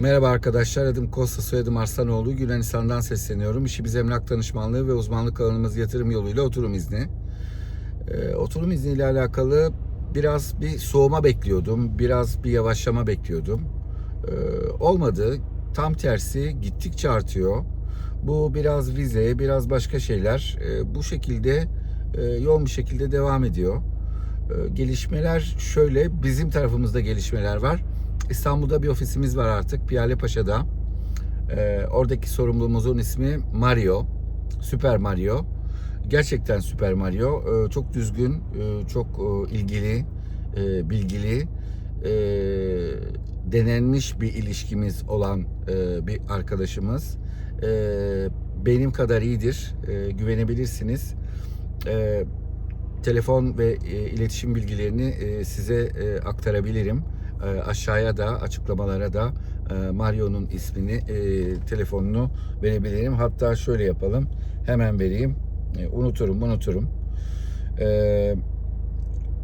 Merhaba arkadaşlar, adım Kosta, soyadım Arslanoğlu. Yunanistan'dan sesleniyorum. İşimiz emlak danışmanlığı ve uzmanlık alanımız yatırım yoluyla oturum izni. Ee, oturum izni ile alakalı biraz bir soğuma bekliyordum. Biraz bir yavaşlama bekliyordum. Ee, olmadı. Tam tersi gittikçe artıyor. Bu biraz vize, biraz başka şeyler. Ee, bu şekilde e, yoğun bir şekilde devam ediyor. Ee, gelişmeler şöyle, bizim tarafımızda gelişmeler var. İstanbul'da bir ofisimiz var artık Piyale Paşa'da. Ee, oradaki sorumlumuzun ismi Mario. Süper Mario. Gerçekten Süper Mario. Ee, çok düzgün, e, çok e, ilgili, e, bilgili, e, denenmiş bir ilişkimiz olan e, bir arkadaşımız. E, benim kadar iyidir. E, güvenebilirsiniz. E, telefon ve e, iletişim bilgilerini e, size e, aktarabilirim. E, aşağıya da açıklamalara da e, Mario'nun ismini, e, telefonunu verebilirim. Hatta şöyle yapalım. Hemen vereyim. E, unuturum, unuturum. E,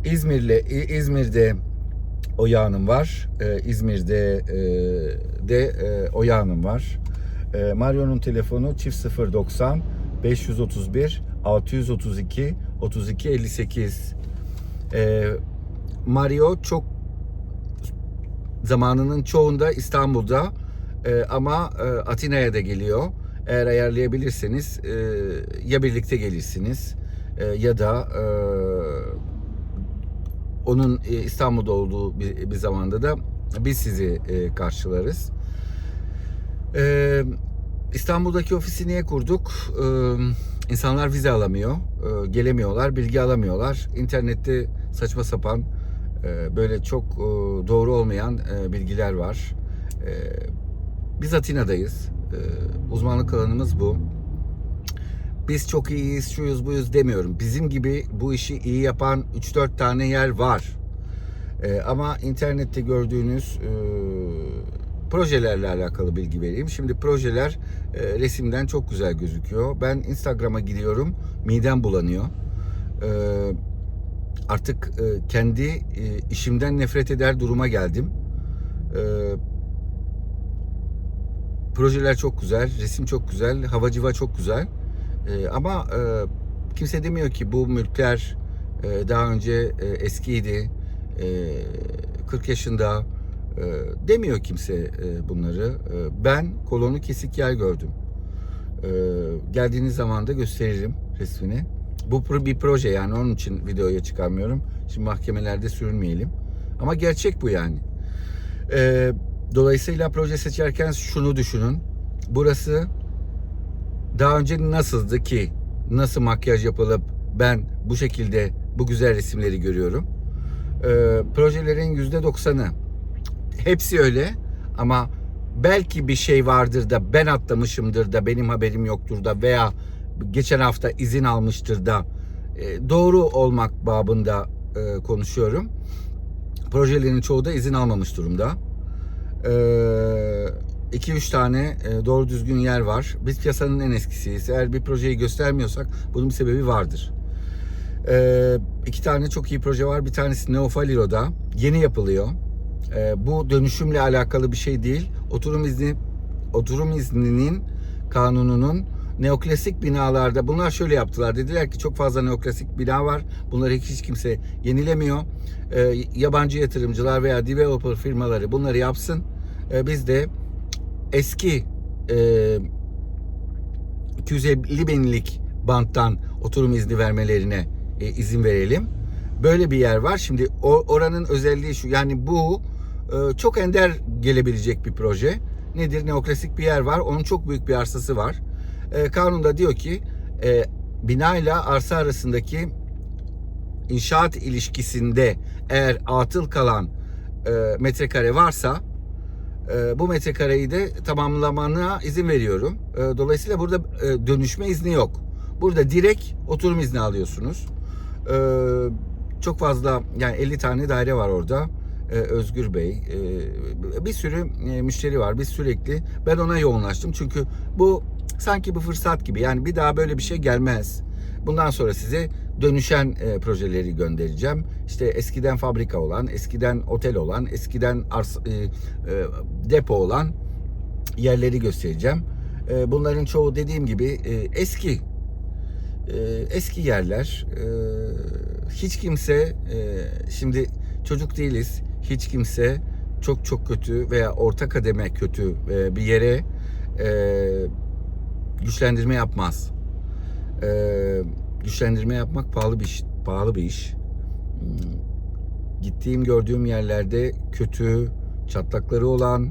İzmir'le İzmir'de Oya Hanım var. E, İzmir'de e, de e, Oya Hanım var. E, Mario'nun telefonu çift 090 531 632 32 58. E, Mario çok zamanının çoğunda İstanbul'da e, ama e, Atina'ya da geliyor. Eğer ayarlayabilirseniz e, ya birlikte gelirsiniz e, ya da e, onun e, İstanbul'da olduğu bir, bir zamanda da biz sizi e, karşılarız. E, İstanbul'daki ofisi niye kurduk? E, insanlar vize alamıyor, e, gelemiyorlar, bilgi alamıyorlar. İnternette saçma sapan böyle çok e, doğru olmayan e, bilgiler var. E, biz Atina'dayız. E, uzmanlık alanımız bu. Biz çok iyiyiz, şuyuz buyuz demiyorum. Bizim gibi bu işi iyi yapan 3-4 tane yer var. Ama internette gördüğünüz e, projelerle alakalı bilgi vereyim. Şimdi projeler resimden çok güzel gözüküyor. Ben Instagram'a giriyorum, midem bulanıyor. E, artık e, kendi e, işimden nefret eder duruma geldim. E, projeler çok güzel, resim çok güzel, hava civa çok güzel. E, ama e, kimse demiyor ki bu mülkler e, daha önce e, eskiydi, e, 40 yaşında e, demiyor kimse e, bunları. E, ben kolonu kesik yer gördüm. E, geldiğiniz zaman da gösteririm resmini. Bu bir proje yani onun için videoya çıkarmıyorum. Şimdi mahkemelerde sürünmeyelim. Ama gerçek bu yani. Ee, dolayısıyla proje seçerken şunu düşünün. Burası daha önce nasıldı ki? Nasıl makyaj yapılıp ben bu şekilde bu güzel resimleri görüyorum. Ee, projelerin yüzde doksanı hepsi öyle ama belki bir şey vardır da ben atlamışımdır da benim haberim yoktur da veya geçen hafta izin almıştır da e, doğru olmak babında e, konuşuyorum. Projelerin çoğu da izin almamış durumda. 2-3 tane e, doğru düzgün yer var. Biz piyasanın en eskisiyiz. Eğer bir projeyi göstermiyorsak bunun bir sebebi vardır. E, iki tane çok iyi proje var. Bir tanesi Neofaliro'da. Yeni yapılıyor. E, bu dönüşümle alakalı bir şey değil. Oturum izni oturum izninin kanununun neoklasik binalarda bunlar şöyle yaptılar. Dediler ki çok fazla neoklasik bina var. Bunları hiç kimse yenilemiyor. E, yabancı yatırımcılar veya developer firmaları bunları yapsın. E, biz de eski e, 250 binlik banttan oturum izni vermelerine e, izin verelim. Böyle bir yer var. Şimdi oranın özelliği şu. Yani bu e, çok ender gelebilecek bir proje. Nedir? Neoklasik bir yer var. Onun çok büyük bir arsası var. E, kanunda diyor ki e, bina ile arsa arasındaki inşaat ilişkisinde eğer atıl kalan e, metrekare varsa e, bu metrekareyi de tamamlamana izin veriyorum. E, dolayısıyla burada e, dönüşme izni yok. Burada direkt oturum izni alıyorsunuz. E, çok fazla yani 50 tane daire var orada. E, Özgür Bey e, bir sürü e, müşteri var. Biz sürekli ben ona yoğunlaştım. Çünkü bu sanki bir fırsat gibi. Yani bir daha böyle bir şey gelmez. Bundan sonra size dönüşen e, projeleri göndereceğim. İşte eskiden fabrika olan, eskiden otel olan, eskiden ars, e, e, depo olan yerleri göstereceğim. E, bunların çoğu dediğim gibi e, eski e, eski yerler. E, hiç kimse e, şimdi çocuk değiliz. Hiç kimse çok çok kötü veya orta kademe kötü e, bir yere e, güçlendirme yapmaz. E, güçlendirme yapmak pahalı bir iş, pahalı bir iş. Hmm, Gittiğim gördüğüm yerlerde kötü, çatlakları olan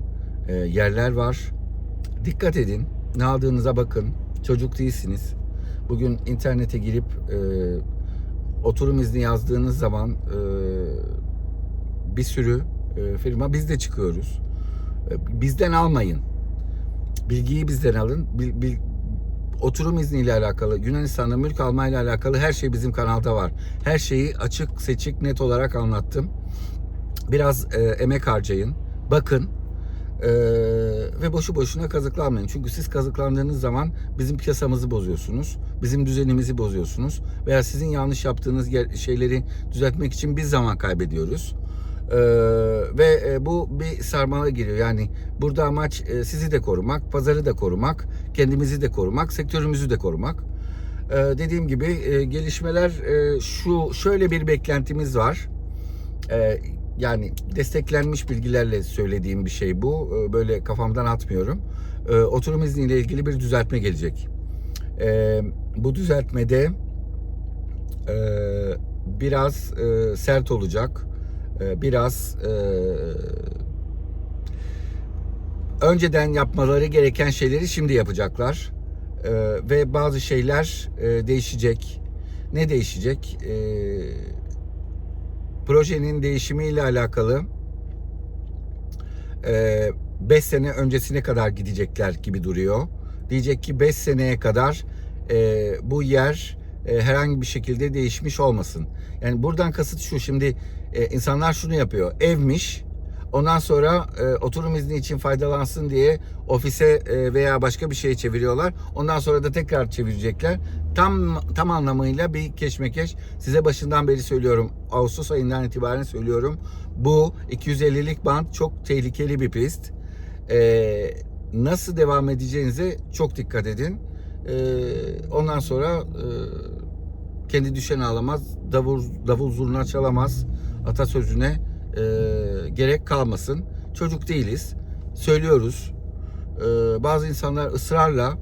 e, yerler var. Dikkat edin. Ne aldığınıza bakın. Çocuk değilsiniz. Bugün internete girip e, oturum izni yazdığınız zaman e, bir sürü e, firma biz de çıkıyoruz. E, bizden almayın. Bilgiyi bizden alın. Bil, bil, oturum izniyle alakalı, Yunanistan'da mülk almayla alakalı her şey bizim kanalda var. Her şeyi açık, seçik, net olarak anlattım. Biraz e, emek harcayın. Bakın. Ee, ve boşu boşuna kazıklanmayın. Çünkü siz kazıklandığınız zaman bizim piyasamızı bozuyorsunuz. Bizim düzenimizi bozuyorsunuz. Veya sizin yanlış yaptığınız şeyleri düzeltmek için biz zaman kaybediyoruz. Ee, ve e, bu bir sarmala giriyor. Yani burada amaç e, sizi de korumak, pazarı da korumak, kendimizi de korumak, sektörümüzü de korumak. Ee, dediğim gibi e, gelişmeler e, şu şöyle bir beklentimiz var. Ee, yani desteklenmiş bilgilerle söylediğim bir şey bu. Ee, Böyle kafamdan atmıyorum. Ee, Oturum izniyle ilgili bir düzeltme gelecek. Ee, Bu düzeltmede e, biraz e, sert olacak. E, Biraz e, önceden yapmaları gereken şeyleri şimdi yapacaklar. E, Ve bazı şeyler e, değişecek. Ne değişecek? E, projenin değişimiyle alakalı 5 sene öncesine kadar gidecekler gibi duruyor. Diyecek ki 5 seneye kadar e, bu yer e, herhangi bir şekilde değişmiş olmasın. Yani buradan kasıt şu şimdi e, insanlar şunu yapıyor. Evmiş ondan sonra e, oturum izni için faydalansın diye ofise e, veya başka bir şeye çeviriyorlar. Ondan sonra da tekrar çevirecekler. Tam tam anlamıyla bir keşmekeş. Size başından beri söylüyorum. Ağustos ayından itibaren söylüyorum. Bu 250'lik band çok tehlikeli bir pist. E, nasıl devam edeceğinize çok dikkat edin. E, ondan sonra e, kendi düşen ağlamaz, davul, davul zurna çalamaz atasözüne e, gerek kalmasın. Çocuk değiliz. Söylüyoruz. E, bazı insanlar ısrarla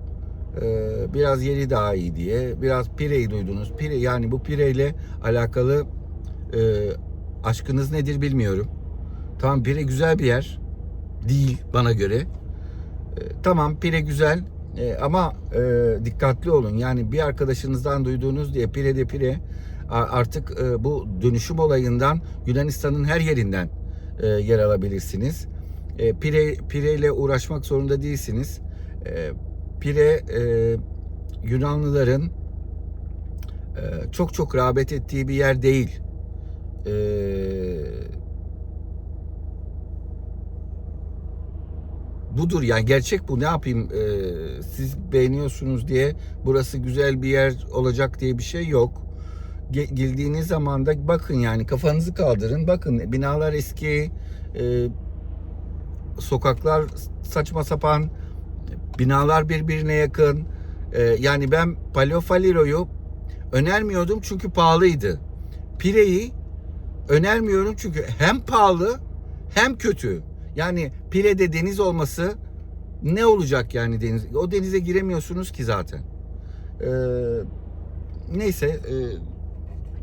e, biraz yeri daha iyi diye biraz pireyi duydunuz. Pire yani bu pireyle alakalı e, aşkınız nedir bilmiyorum. Tamam pire güzel bir yer. Değil bana göre. E, tamam pire güzel e, ama e, dikkatli olun. Yani bir arkadaşınızdan duyduğunuz diye pire de pire artık e, bu dönüşüm olayından Yunanistan'ın her yerinden e, yer alabilirsiniz. E, pire pireyle uğraşmak zorunda değilsiniz. Pire Yunanlıların çok çok rağbet ettiği bir yer değil. Budur yani gerçek bu ne yapayım siz beğeniyorsunuz diye burası güzel bir yer olacak diye bir şey yok Ge- girdiğiniz zaman da bakın yani kafanızı kaldırın bakın binalar eski e, sokaklar saçma sapan binalar birbirine yakın E, yani ben Paleofaliro'yu önermiyordum çünkü pahalıydı Pire'yi önermiyorum çünkü hem pahalı hem kötü. Yani Pire'de deniz olması ne olacak yani deniz? O denize giremiyorsunuz ki zaten. Ee, neyse e,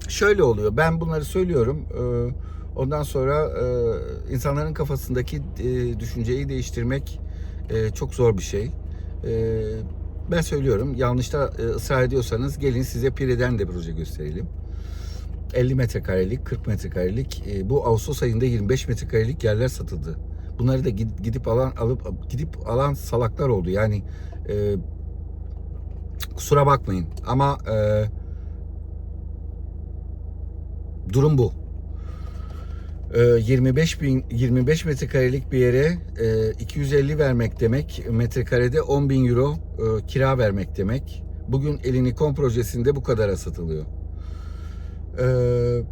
şöyle oluyor. Ben bunları söylüyorum. Ee, ondan sonra e, insanların kafasındaki e, düşünceyi değiştirmek e, çok zor bir şey. E, ben söylüyorum. Yanlışta e, ısrar ediyorsanız gelin size Pire'den de proje gösterelim. 50 metrekarelik, 40 metrekarelik e, bu Ağustos ayında 25 metrekarelik yerler satıldı. Bunları da gid- gidip alan alıp gidip alan salaklar oldu. Yani e, kusura bakmayın ama e, durum bu. E, 25 bin 25 metrekarelik bir yere e, 250 vermek demek metrekarede 10 bin euro e, kira vermek demek. Bugün Elinikon projesinde bu kadara satılıyor. Ee,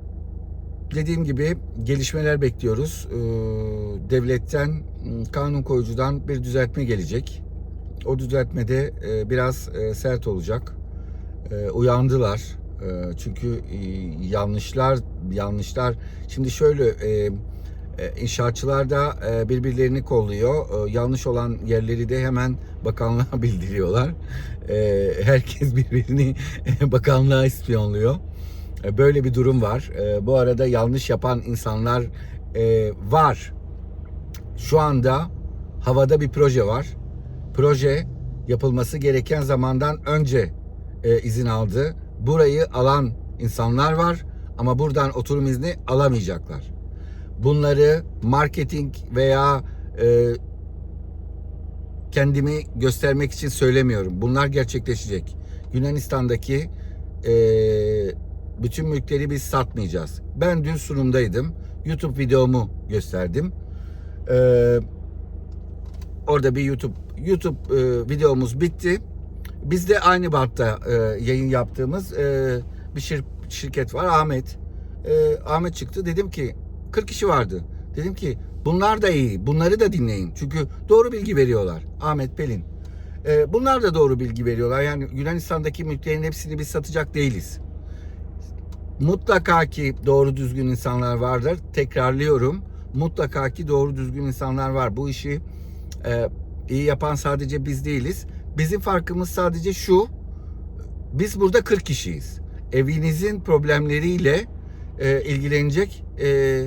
dediğim gibi gelişmeler bekliyoruz. Ee, devletten m, kanun koyucudan bir düzeltme gelecek. O düzeltmede e, biraz e, sert olacak. E, uyandılar. E, çünkü e, yanlışlar yanlışlar şimdi şöyle e, e, inşaatçılar da birbirlerini kolluyor. Yanlış olan yerleri de hemen bakanlığa bildiriyorlar. Herkes birbirini bakanlığa ispiyonluyor. Böyle bir durum var. Bu arada yanlış yapan insanlar var. Şu anda havada bir proje var. Proje yapılması gereken zamandan önce izin aldı. Burayı alan insanlar var ama buradan oturum izni alamayacaklar. Bunları marketing veya e, kendimi göstermek için söylemiyorum. Bunlar gerçekleşecek. Yunanistan'daki e, bütün mülkleri biz satmayacağız. Ben dün sunumdaydım. YouTube videomu gösterdim. E, orada bir YouTube YouTube e, videomuz bitti. Biz de aynı bantta e, yayın yaptığımız e, bir şir- şirket var Ahmet. E, Ahmet çıktı. Dedim ki 40 kişi vardı. Dedim ki bunlar da iyi. Bunları da dinleyin. Çünkü doğru bilgi veriyorlar. Ahmet Pelin. E, bunlar da doğru bilgi veriyorlar. Yani Yunanistan'daki mülklerin hepsini biz satacak değiliz. Mutlaka ki doğru düzgün insanlar vardır. Tekrarlıyorum. Mutlaka ki doğru düzgün insanlar var. Bu işi e, iyi yapan sadece biz değiliz. Bizim farkımız sadece şu. Biz burada 40 kişiyiz. Evinizin problemleriyle e, ilgilenecek e,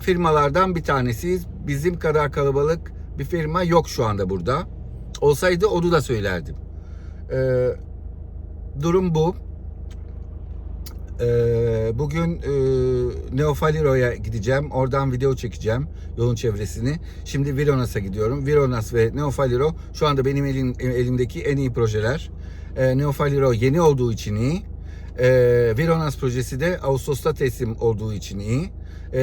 firmalardan bir tanesiyiz. Bizim kadar kalabalık bir firma yok şu anda burada. Olsaydı onu da söylerdim. E, durum bu. Ee, bugün e, Neofaliro'ya gideceğim. Oradan video çekeceğim yolun çevresini. Şimdi Vironas'a gidiyorum. Vironas ve Neofaliro şu anda benim elim, elimdeki en iyi projeler. Ee, Neofaliro yeni olduğu için iyi. Ee, Vironas projesi de Ağustos'ta teslim olduğu için iyi.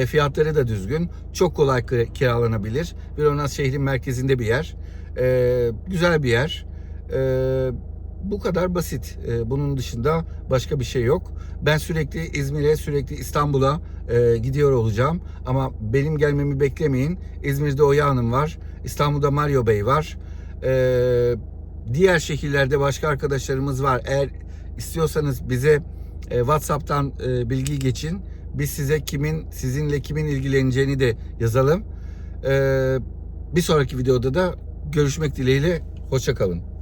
Fiyatları da düzgün. Çok kolay kira- kiralanabilir. Vironas şehrin merkezinde bir yer. Güzel bir yer. Ee, bu kadar basit. Ee, bunun dışında başka bir şey yok. Ben sürekli İzmir'e, sürekli İstanbul'a e, gidiyor olacağım. Ama benim gelmemi beklemeyin. İzmir'de Oya Hanım var. İstanbul'da Mario Bey var. Ee, diğer şehirlerde başka arkadaşlarımız var. Eğer istiyorsanız bize e, WhatsApp'tan e, bilgi geçin. Biz size kimin, sizinle kimin ilgileneceğini de yazalım. Ee, bir sonraki videoda da görüşmek dileğiyle. Hoşça kalın.